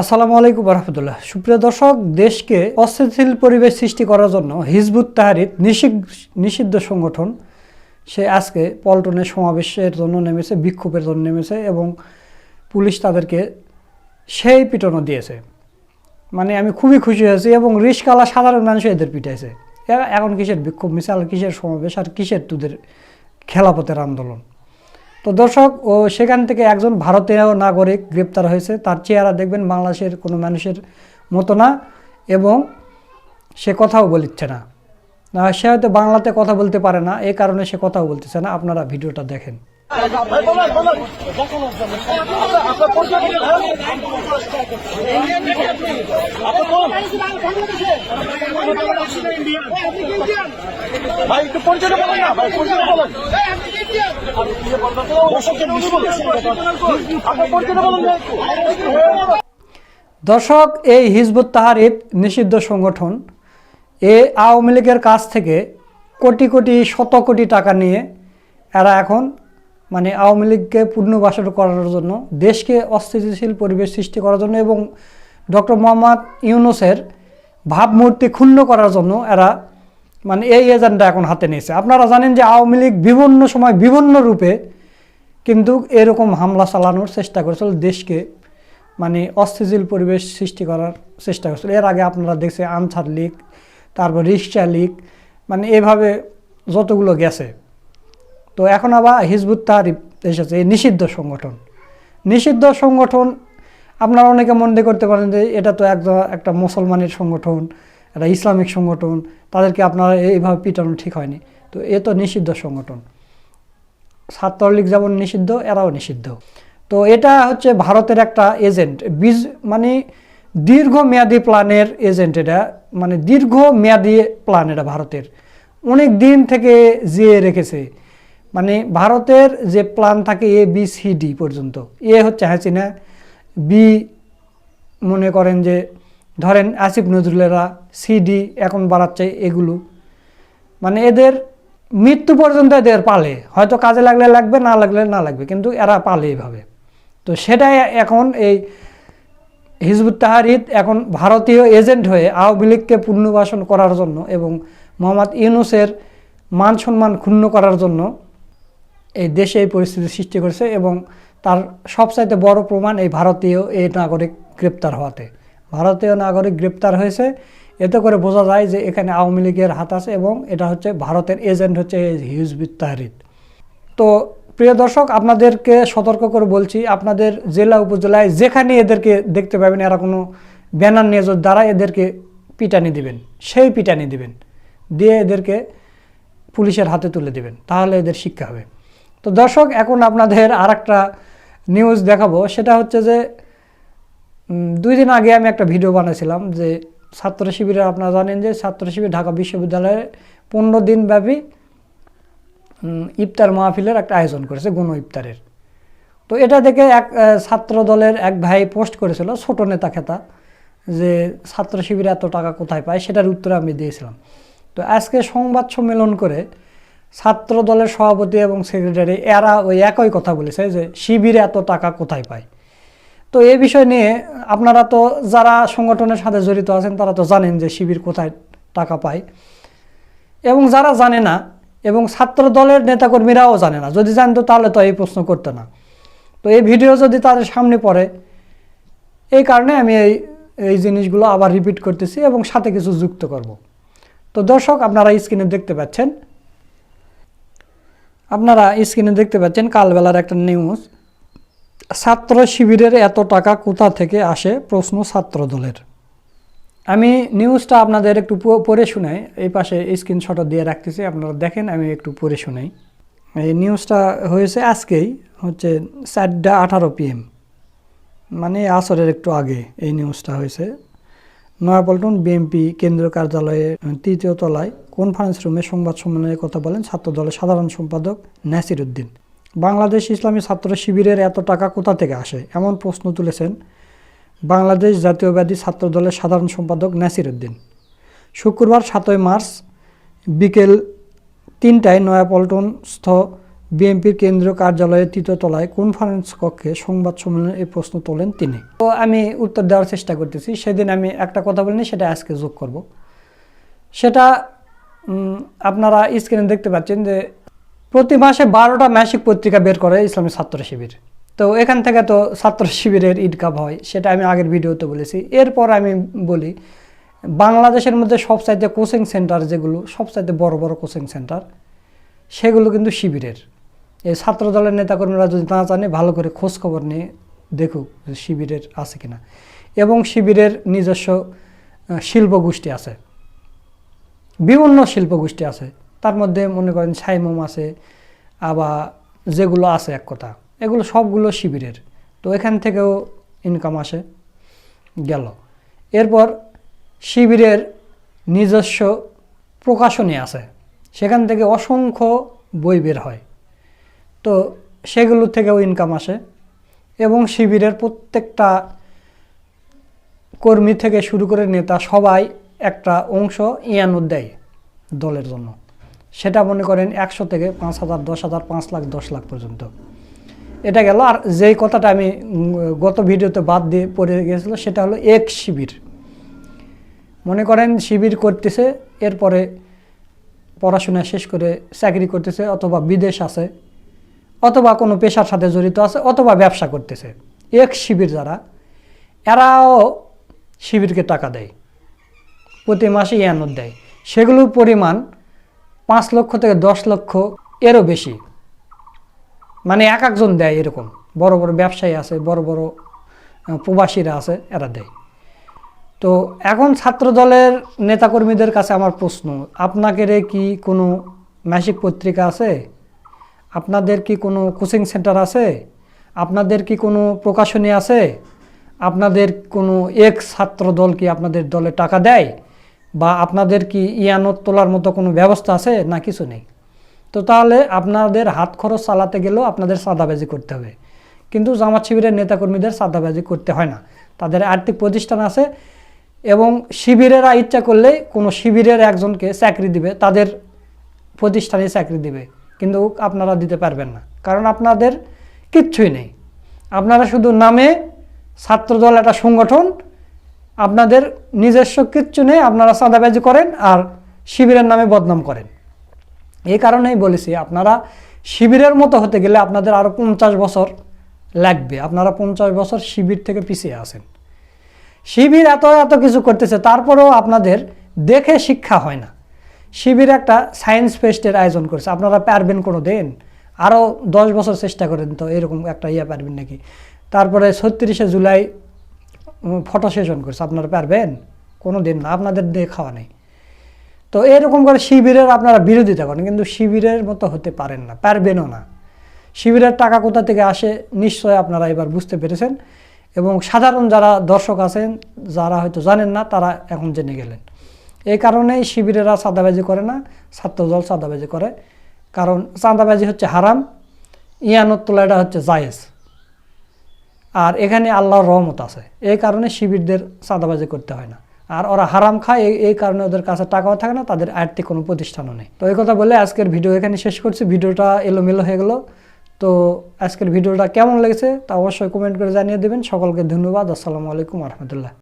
আসসালামু আলাইকুম রহমতুল্লাহ সুপ্রিয় দর্শক, দেশকে অস্থিতিশীল পরিবেশ সৃষ্টি করার জন্য হিজবুত তাহারিত নিষিদ্ধ সংগঠন, সে আজকে পল্টনের সমাবেশের জন্য নেমেছে, বিক্ষোভের জন্য নেমেছে এবং পুলিশ তাদেরকে সেই পিটনও দিয়েছে। মানে আমি খুবই খুশি হয়েছি এবং রিস্কালা সাধারণ মানুষ এদের পিটাইছে। এখন কিসের বিক্ষোভ, মিছিল, কিসের সমাবেশ আর কিসের তোদের খেলাপথের আন্দোলন? তো দর্শক, ও সেখান থেকে একজন ভারতীয় নাগরিক গ্রেপ্তার হয়েছে। তার চেহারা দেখবেন বাংলাদেশের কোনো মানুষের মতো না এবং সে কথাও বলিচ্ছে না। সে হয়তো বাংলাতে কথা বলতে পারে না এই কারণে সে কথাও বলতেছে না। আপনারা ভিডিওটা দেখেন। ভাই, একটু পরিচয় বলেন না। ভাই বলেন। দর্শক, এই হিজবুত তাহারিফ নিষিদ্ধ সংগঠন, এ আওয়ামী লীগের কাছ থেকে কোটি কোটি, শত কোটি টাকা নিয়ে এরা এখন মানে আওয়ামী লীগকে পুনর্বাসন করার জন্য, দেশকে অস্থিতিশীল পরিবেশ সৃষ্টি করার জন্য এবং ডক্টর মোহাম্মদ ইউনুসের ভাবমূর্তি ক্ষুণ্ণ করার জন্য এরা মানে এই এজেন্ডা এখন হাতে নিয়েছে। আপনারা জানেন যে আওয়ামী লীগ বিভিন্ন সময় বিভিন্ন রূপে কিন্তু এরকম হামলা চালানোর চেষ্টা করেছিল দেশকে মানে অস্থিতিশীল পরিবেশ সৃষ্টি করার চেষ্টা করেছিল। এর আগে আপনারা দেখছে আনসার লীগ, তারপর রিক্সা লীগ মানে এভাবে যতগুলো গেছে। তো এখন আবার হিজবুত তাহারিফ এসেছে, এই নিষিদ্ধ সংগঠন। নিষিদ্ধ সংগঠন, আপনারা অনেকে মনে করতে পারেন যে এটা তো একদম একটা মুসলমানের সংগঠন একটা ইসলামিক সংগঠন, তাদেরকে আপনারা এইভাবে পিটানো ঠিক হয়নি। তো এ তো নিষিদ্ধ সংগঠন। ছাত্রলীগ যেমন নিষিদ্ধ, এরাও নিষিদ্ধ। তো এটা হচ্ছে ভারতের একটা এজেন্ট। বীজ মানে দীর্ঘমেয়াদী প্ল্যানের এজেন্ট এটা। মানে দীর্ঘমেয়াদী প্ল্যান এটা ভারতের। অনেক দিন থেকে জিয়ে রেখেছে। মানে ভারতের যে প্ল্যান থাকে এ, বি, সি, ডি পর্যন্ত, এ হচ্ছে হাসিনা বি মনে করেন যে ধরেন আসিফ নজরুলেরা সিডি এখন বাড়াচ্ছে এগুলো। মানে এদের মৃত্যু পর্যন্ত এদের পালে। হয়তো কাজে লাগলে লাগবে, না লাগলে না লাগবে, কিন্তু এরা পালে এইভাবে তো সেটাই এখন এই হিজবুত তাহারিদ এখন ভারতীয় এজেন্ট হয়ে আওয়ামী লীগকে পুনর্বাসন করার জন্য এবং মোহাম্মদ ইউনুসের মান সম্মান ক্ষুণ্ণ করার জন্য এই দেশে এই পরিস্থিতি সৃষ্টি করেছে এবং তার সবচাইতে বড় প্রমাণ এই ভারতীয় এই নাগরিক গ্রেপ্তার হওয়াতে। ভারতীয় নাগরিক গ্রেপ্তার হয়েছে। এতে করে বোঝা যায় যে এখানে আওয়ামী লীগের হাত আছে এবং এটা হচ্ছে ভারতের এজেন্ট হচ্ছে হিজবুত তাহরিদ তো প্রিয় দর্শক, আপনাদেরকে সতর্ক করে বলছি, আপনাদের জেলা, উপজেলায় যেখানে এদেরকে দেখতে পাবেন, এরা কোনো ব্যানার নিয়ে যদি দ্বারা এদেরকে পিটানি দিবেন। সেই পিটানি দিবেন। দিয়ে এদেরকে পুলিশের হাতে তুলে দিবেন। তাহলে এদের শিক্ষা হবে। তো দর্শক, এখন আপনাদের আর নিউজ দেখাবো। সেটা হচ্ছে যে দুই দিন আগে আমি একটা ভিডিও বানিয়েছিলাম যে ছাত্র শিবিরে আপনারা জানেন যে ছাত্র শিবির ঢাকা বিশ্ববিদ্যালয়ে পনেরো দিন ব্যাপী ইফতার মাহফিলের একটা আয়োজন করেছে, গণ ইফতারের। তো এটা দেখে এক ছাত্র দলের এক ভাই পোস্ট করেছিল, ছোট নেতা খেতা, যে ছাত্র শিবিরে এত টাকা কোথায় পায়, সেটার উত্তর আমি দিয়েছিলাম। তো আজকে সংবাদ সম্মেলন করে ছাত্র দলের সভাপতি এবং সেক্রেটারি, এরা ওই একই কথা বলেছে যে শিবিরে এত টাকা কোথায় পায়। তো এই বিষয় নিয়ে আপনারা তো যারা সংগঠনের সাথে জড়িত আছেন, তারা তো জানেন যে শিবির কোথায় টাকা পায়। এবং যারা জানে না, এবং ছাত্র দলের নেতাকর্মীরাও জানে না, যদি জানতো তাহলে তো এই প্রশ্ন করতো না। তো এই ভিডিও যদি তাদের সামনে পড়ে, এই কারণে আমি এই এই জিনিসগুলো আবার রিপিট করতেছি এবং সাথে কিছু যুক্ত করব। তো দর্শক, আপনারা স্ক্রিনে দেখতে পাচ্ছেন, আপনারা স্ক্রিনে দেখতে পাচ্ছেন কালবেলার একটা নিউজ ছাত্র শিবিরের এত টাকা কোথা থেকে আসে? প্রশ্ন ছাত্র দলের। আমি নিউজটা আপনাদের একটু পড়ে শোনাই। এই পাশে স্ক্রিনশটও দিয়ে রাখতেছি, আপনারা দেখেন, আমি একটু পড়ে শোনাই। এই নিউজটা হয়েছে আজকেই, হচ্ছে চারটা আঠারো পিএম মানে আসরের একটু আগে এই নিউজটা হয়েছে। নয়াপল্টন বিএনপি কেন্দ্রীয় কার্যালয়ে তৃতীয় তলায় কনফারেন্স রুমে সংবাদ সম্মেলনে কথা বলেন ছাত্র দলের সাধারণ সম্পাদক নাসির উদ্দিন। বাংলাদেশ ইসলামী ছাত্র শিবিরের এত টাকা কোথা থেকে আসে? এমন প্রশ্ন তুলেছেন বাংলাদেশ জাতীয়বাদী ছাত্র দলের সাধারণ সম্পাদক নাসির উদ্দিন শুক্রবার সাতই মার্চ বিকেল তিনটায় নয়াপল্টনস্থ বিএনপির কেন্দ্রীয় কার্যালয়ের তৃতীয়তলায় কনফারেন্স কক্ষে সংবাদ সম্মেলনে এই প্রশ্ন তোলেন তিনি। তো আমি উত্তর দেওয়ার চেষ্টা করতেছি। সেদিন আমি একটা কথা বলিনি, সেটা আজকে যোগ করব। সেটা আপনারা স্ক্রিনে দেখতে পাচ্ছেন যে প্রতি মাসে বারোটা মাসিক পত্রিকা বের করে ইসলামী ছাত্র শিবির। তো এখান থেকে তো ছাত্র শিবিরের ইনকাম হয় সেটা আমি আগের ভিডিওতে বলেছি। এরপর আমি বলি বাংলাদেশের মধ্যে সবচাইতে কোচিং সেন্টার যেগুলো সবচাইতে বড় বড় কোচিং সেন্টার সেগুলো কিন্তু শিবিরের। এই ছাত্র দলের নেতাকর্মীরা যদি না জানে ভালো করে খোঁজ খবর নিয়ে দেখুক শিবিরের আছে কিনা। এবং শিবিরের নিজস্ব আহ, শিল্প গোষ্ঠী আছে। বিভিন্ন শিল্প গোষ্ঠী আছে। তার মধ্যে মনে করেন ছাইমম আছে আবার যেগুলো আছে এক কথা। এগুলো সবগুলো শিবিরের। তো এখান থেকেও ইনকাম আসে, গেল। এরপর শিবিরের নিজস্ব প্রকাশনী আছে। সেখান থেকে অসংখ্য বই বের হয়। তো সেগুলো থেকেও ইনকাম আসে এবং শিবিরের প্রত্যেকটা কর্মী থেকে শুরু করে নেতা সবাই একটা অংশ ইয়ানুর দেয় দলের জন্য। সেটা মনে করেন একশো থেকে পাঁচ হাজার, দশ হাজার, পাঁচ লাখ, দশ লাখ পর্যন্ত। এটা গেল, আর যেই কথাটা আমি গত ভিডিওতে বাদ দিয়ে পড়ে গিয়েছিল, সেটা হলো এক শিবির। মনে করেন শিবির করতেছে, এরপরে পড়াশোনা শেষ করে চাকরি করতেছে, অথবা বিদেশ আছে, অথবা কোনো পেশার সাথে জড়িত আছে, অথবা ব্যবসা করতেছে। এক শিবির যারা, এরাও শিবিরকে টাকা দেয়। প্রতি মাসে ইয়ানত দেয়। সেগুলোর পরিমাণ পাঁচ লক্ষ থেকে দশ লক্ষ এরও বেশি। মানে এক একজন দেয় এরকম। বড় বড় ব্যবসায়ী আছে, বড় বড় প্রবাসীরা আছে, এরা দেয়। তো এখন ছাত্র দলের নেতাকর্মীদের কাছে আমার প্রশ্ন, আপনাদের কি কোনো মাসিক পত্রিকা আছে? আপনাদের কি কোনো কোচিং সেন্টার আছে? আপনাদের কি কোনো প্রকাশনী আছে? আপনাদের কোনো এক ছাত্র দল কি আপনাদের দলে টাকা দেয়? বা আপনাদের কি ইয়ানত তোলার মতো কোনো ব্যবস্থা আছে? না, কিছু নেই। তো তাহলে আপনাদের হাত খরচ চালাতে গেলেও আপনাদের সাদাবাজি করতে হবে। কিন্তু জামাত শিবিরের নেতাকর্মীদের সাদাবাজি করতে হয় না। তাদের আর্থিক প্রতিষ্ঠান আছে এবং শিবিরেরা ইচ্ছা করলে কোনো শিবিরের একজনকে চাকরি দিবে, তাদের প্রতিষ্ঠানে চাকরি দিবে। কিন্তু আপনারা দিতে পারবেন না। কারণ আপনাদের কিচ্ছুই নেই। আপনারা শুধু নামে ছাত্রদল, একটা সংগঠন আপনাদের নিজস্ব কিচ্ছু নেই, আপনারা চাঁদাবাজি করেন আর শিবিরের নামে বদনাম করেন। এই কারণেই বলেছি, আপনারা শিবিরের মতো হতে গেলে আপনাদের আরও পঞ্চাশ বছর লাগবে, আপনারা পঞ্চাশ বছর শিবির থেকে পিছিয়ে আসেন শিবির এত এত কিছু করতেছে, তারপরেও আপনাদের দেখে শিক্ষা হয় না। শিবির একটা সায়েন্স ফেস্টের আয়োজন করছে, আপনারা পারবেন কোনো দিন আরও দশ বছর চেষ্টা করেন তো, এরকম একটা ইয়ে পারবেন নাকি? তারপরে ছত্রিশে জুলাই ফটো সেশন করছে, আপনারা পারবেন? কোনো দিন না, আপনাদের দিয়ে খাওয়া নেই। তো এরকম করে শিবিরের আপনারা বিরোধিতা করেন, কিন্তু শিবিরের মতো হতে পারেন না, পারবেনও না। শিবিরের টাকা কোথা থেকে আসে নিশ্চয় আপনারা এবার বুঝতে পেরেছেন। এবং সাধারণ যারা দর্শক আছেন, যারা হয়তো জানেন না, তারা এখন জেনে গেলেন। এই কারণেই শিবিরেরা চাঁদাবাজি করে না, ছাত্রদল চাঁদাবাজি করে। কারণ চাঁদাবাজি হচ্ছে হারাম ইয়ানত তোলাটা হচ্ছে জায়েজ। আর এখানে আল্লাহর রহমত আছে। এই কারণে শিবিরদের চাঁদাবাজি করতে হয় না। আর ওরা হারাম খায়, এই কারণে ওদের কাছে টাকাও থাকে না, তাদের আর্থিক কোনো প্রতিষ্ঠানও নেই। তো এই কথা বলে আজকের ভিডিও এখানে শেষ করছি। ভিডিওটা এলোমেলো হয়ে গেলো। তো আজকের ভিডিওটা কেমন লেগেছে তা অবশ্যই কমেন্ট করে জানিয়ে দেবেন। সকলকে ধন্যবাদ। আসসালামু আলাইকুম রহমতুল্লাহ।